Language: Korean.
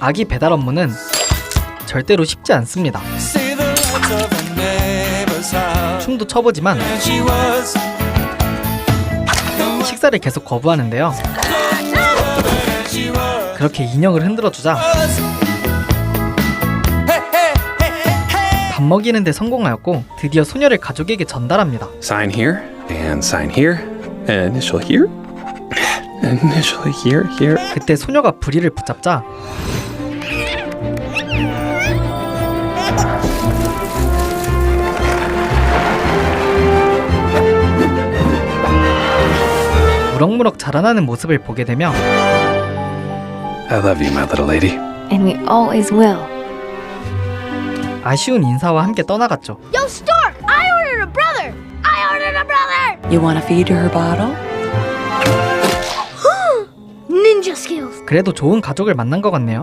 아기 배달 업무는 절대로 쉽지 않습니다. 춤도 춰보지만 And 식사를 계속 거부하는데요. and. 그렇게 인형을 흔들어주자 밥 먹이는데 성공하였고 드디어 소녀를 가족에게 전달합니다. Sign here and sign here. Initial here. Initial here, here. 그때 소녀가 부리를 붙잡자 무럭무럭 자라나는 모습을 보게 되며 I love you, my little lady. And we always will. 아쉬운 인사와 함께 떠나갔죠. Yo, Stork! I ordered a brother! I ordered a brother! You want to feed her bottle? 그래도 좋은 가족을 만난 것 같네요.